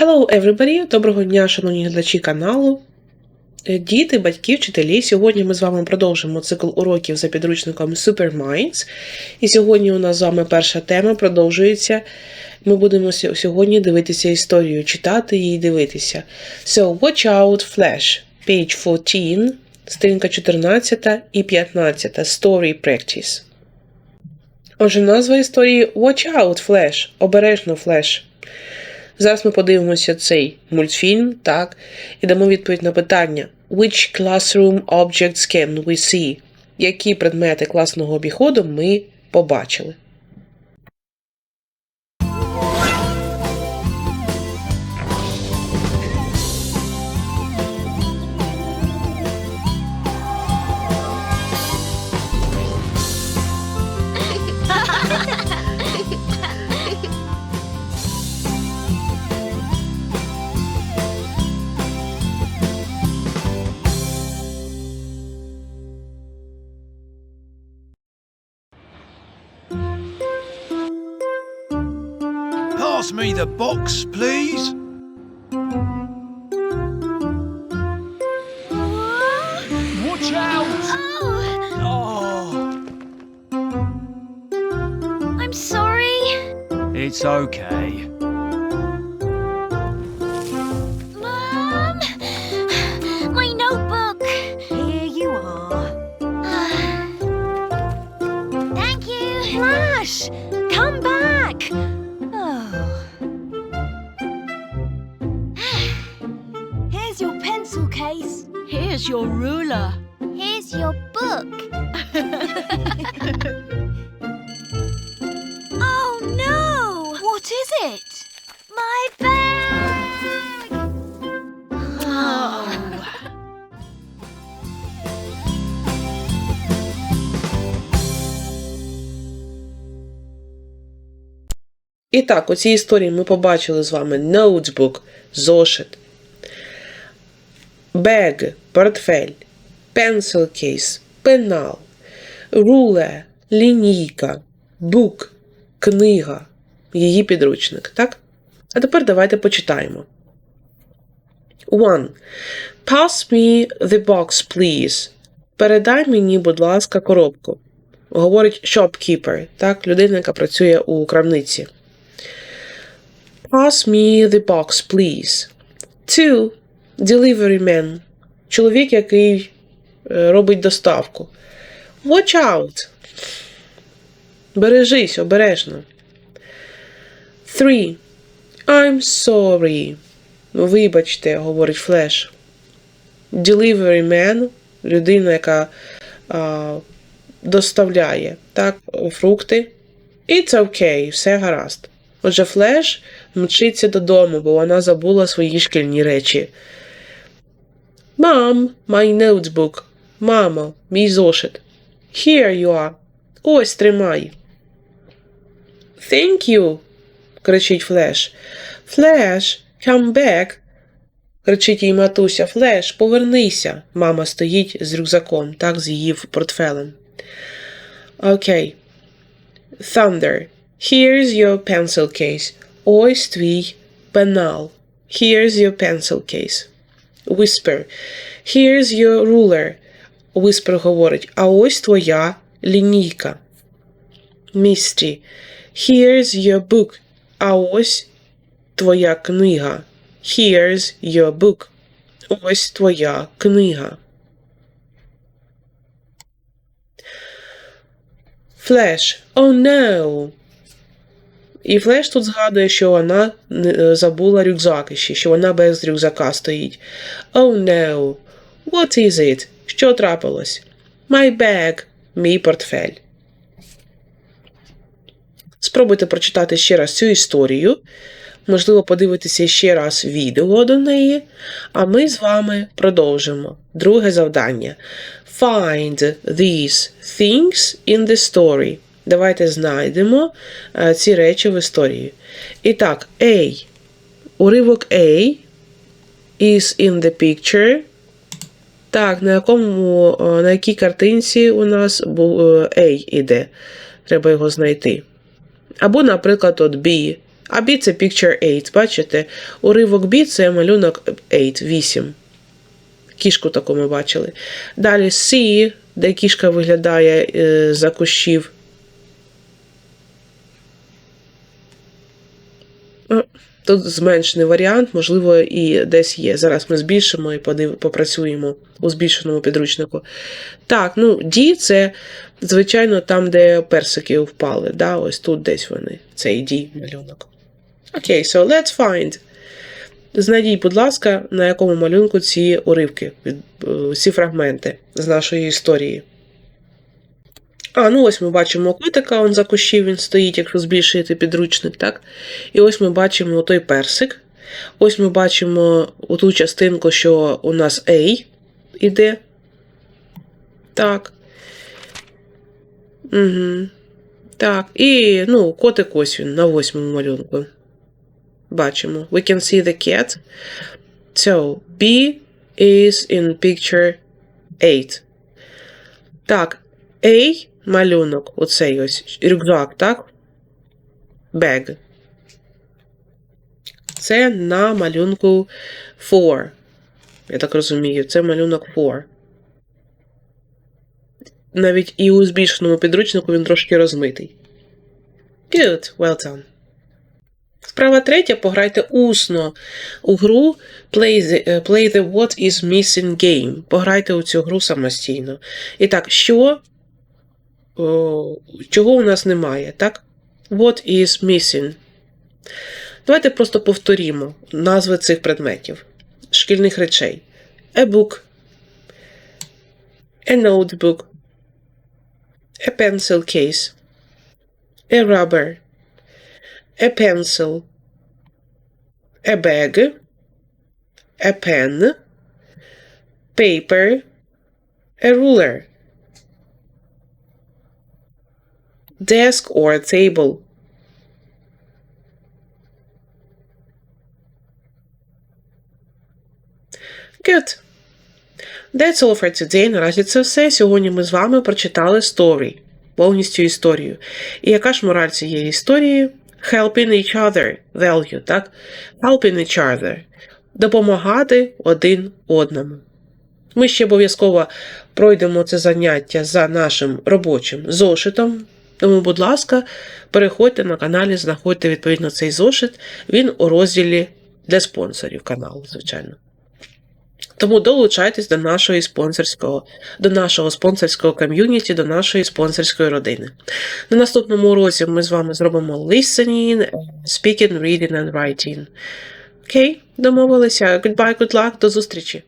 Hello everybody! Доброго дня, шановні глядачі каналу. Е, Діти, батьки, вчителі. Сьогодні ми з вами продовжимо цикл уроків за підручником Superminds. І сьогодні у нас з вами перша тема продовжується. Ми будемо сьогодні дивитися історію, читати її дивитися. So, watch out, Flash, page 14, сторінка 14 і 15, Story Practice. Отже, назва історії Watch out, Flash, обережно Flash. Зараз ми подивимося цей мультфільм, так, і дамо відповідь на питання: Which classroom objects can we see? Які предмети класного обіходу ми побачили? Pass me the box, please. Watch out! Oh, Oh, I'm sorry. it's okay. Here's your ruler. Here's your book. Oh no! What is it? My bag. Oh. І так, у цій історії ми побачили з вами ноутбук, зошит, bag, портфель, pencil case, пенал, руле, лінійка, book, книга, її підручник, так? А тепер давайте почитаємо. One. Pass me the box, please. Передай мені, будь ласка, коробку. Говорить shopkeeper, так, людина, яка працює у крамниці. Pass me the box, please. Two. Delivery man. Чоловік, який е, робить доставку. Watch out. Бережись, обережно. Three. I'm sorry. Вибачте, говорить Флеш. Delivery man. Людина, яка а, доставляє так, фрукти. It's okay, все гаразд. Отже, Флеш мчиться додому, бо вона забула свої шкільні речі. Mom, my notebook. Мамо, мій зошит. Here you are. Ось тримай. Thank you. кричить Флеш. Флеш, come back. кричить їй матуся. Флеш, повернися. Мама стоїть з рюкзаком, так, з її портфелем. Окей. Thunder. Here's your pencil case. Ось твій пенал. Here's your pencil case. Whisper. Here's your ruler. Whisper говорить. А ось твоя лінійка. Misty. Here's your book. А ось твоя книга. Here's your book. Ось твоя книга. Флеш. Oh no. І Флеш тут згадує, що вона е, забула рюкзак ще, що вона без рюкзака стоїть. Oh no. What is it? Що трапилось? My bag. Мій портфель. Спробуйте прочитати ще раз цю історію. Можливо, подивитися ще раз відео до неї. А ми з вами продовжимо. Друге завдання. Find these things in the story. Давайте знайдемо е, ці речі в історії. І так, A. Уривок A is in the picture. Так, на якому, е, на якій картинці у нас е, A іде. Треба його знайти. Або, наприклад, от B. А B це picture 8. Бачите? Уривок B це малюнок 8, 8. Кішку таку ми бачили. Далі C, де кішка виглядає за кущів. Тут зменшений варіант, можливо, і десь є. Зараз ми збільшимо і подив... попрацюємо у збільшеному підручнику. Так, ну, D це, звичайно, там, де персики впали. Да? Ось тут десь вони. Цей D малюнок. Окей, so let's find. Знайдіть, будь ласка, на якому малюнку ці уривки, е, ці фрагменти з нашої історії. А, ну ось ми бачимо котика, он за кущів він стоїть, якщо збільшити підручник, так? І ось ми бачимо той персик. Ось ми бачимо ту частинку, що у нас A іде. Так. Угу. Так. І, ну, котик ось він на восьмому малюнку. Бачимо. We can see the cat. So, B is in picture 8. Так, A малюнок, оцей ось рюкзак, так? Bag. Це на малюнку 4. Я так розумію, це малюнок 4. Навіть і у збільшеному підручнику він трошки розмитий. Good, well done. Справа третя. Пограйте усно у гру Play the, е, play the What is Missing Game. Пограйте у цю гру самостійно. І так, що? О, чого у нас немає, так? What is missing? Давайте просто повторімо назви цих предметів, шкільних речей. A book, a notebook, a pencil case, a rubber, a pencil, a bag, a pen, paper, a ruler, desk or a table. Good. That's all for today. Наразі це все. Сьогодні ми з вами прочитали story, повністю історію. І яка ж мораль цієї історії? Helping each other value, так? Helping each other. Допомагати один одному. Ми ще обов'язково пройдемо це заняття за нашим робочим зошитом. Тому, будь ласка, переходьте на каналі, знаходьте відповідно цей зошит. Він у розділі для спонсорів каналу, звичайно. Тому долучайтесь до нашої спонсорського, до нашого спонсорського ком'юніті, до нашої спонсорської родини. На наступному уроці ми з вами зробимо listening, speaking, reading and writing. Окей, домовилися. Goodbye, good luck, до зустрічі!